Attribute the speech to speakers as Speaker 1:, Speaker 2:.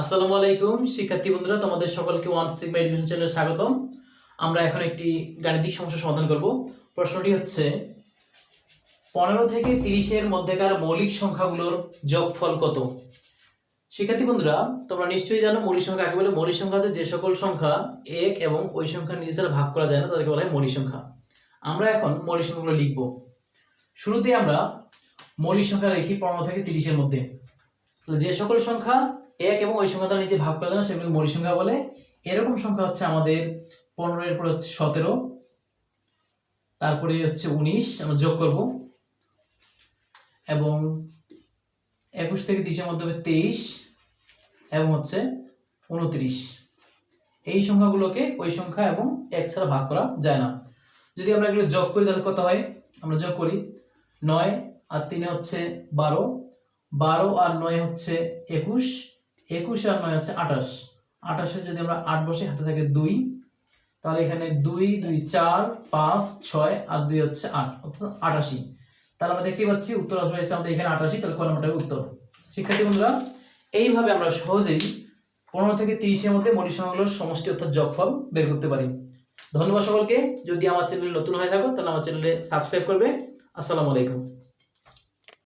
Speaker 1: আসসালামু আলাইকুম, শিক্ষার্থী বন্ধুরা, তোমাদের সকলকে ওয়ান সিগমা এডুকেশন চ্যানেলে স্বাগতম। আমরা এখন একটি গাণিতিক সমস্যা সমাধান করব। প্রশ্নটি হচ্ছে, পনেরো থেকে তিরিশের মধ্যেকার মৌলিক সংখ্যাগুলোর যোগফল কত? শিক্ষার্থী বন্ধুরা, তোমরা নিশ্চয়ই জানো মৌলিক সংখ্যা কাকে বলে? মৌলিক সংখ্যা হচ্ছে যে সকল সংখ্যা এক এবং ওই সংখ্যা নিজে ভাগ করা যায় না, তাদেরকে বলা হয় মৌলিক সংখ্যা। আমরা এখন মৌলিক সংখ্যাগুলো লিখব। শুরুতে আমরা মৌলিক সংখ্যা লিখি পনেরো থেকে তিরিশের মধ্যে। যে সকল সংখ্যা এক এবং ওই সংখ্যা দ্বারা নিচে ভাগ করা যায় না সেগুলো মৌলিক সংখ্যা বলে। এরকম সংখ্যা হচ্ছে আমাদের পনেরো এর পরে হচ্ছে সতেরো, তারপরে হচ্ছে উনিশ, আমরা যোগ করব। এবং একুশ থেকে তিরিশের মধ্যে হবে তেইশ এবং হচ্ছে উনত্রিশ। এই সংখ্যাগুলোকে ওই সংখ্যা এবং এক ছাড়া ভাগ করা যায় না। যদি আমরা এগুলো যোগ করি, তাহলে কত হয়? আমরা যোগ করি নয়, আর তিনে হচ্ছে বারো বারো আর নয় হচ্ছে একুশ। একুশ আর নয় হচ্ছে আঠাশ। আঠাশে যদি আমরা আট বসে হাতে থাকে দুই, তাহলে এখানে দুই দুই, চার, পাঁচ, ছয় আর দুই হচ্ছে আট, অর্থাৎ আটাশি। তাহলে আমরা দেখতে পাচ্ছি উত্তর হয়েছে আমাদের এখানে আটাশি, তাহলে ক নম্বরটা উত্তর। শিক্ষার্থী বন্ধুরা, এইভাবে আমরা সহজেই পনেরো থেকে তিরিশের মধ্যে মৌলিক সংখ্যাগুলোর সমষ্টি অর্থাৎ যোগফল বের করতে পারি। ধন্যবাদ সকলকে। যদি আমার চ্যানেলে নতুন হয়ে থাকো, তাহলে আমার চ্যানেলে সাবস্ক্রাইব করবে। আসসালামু আলাইকুম।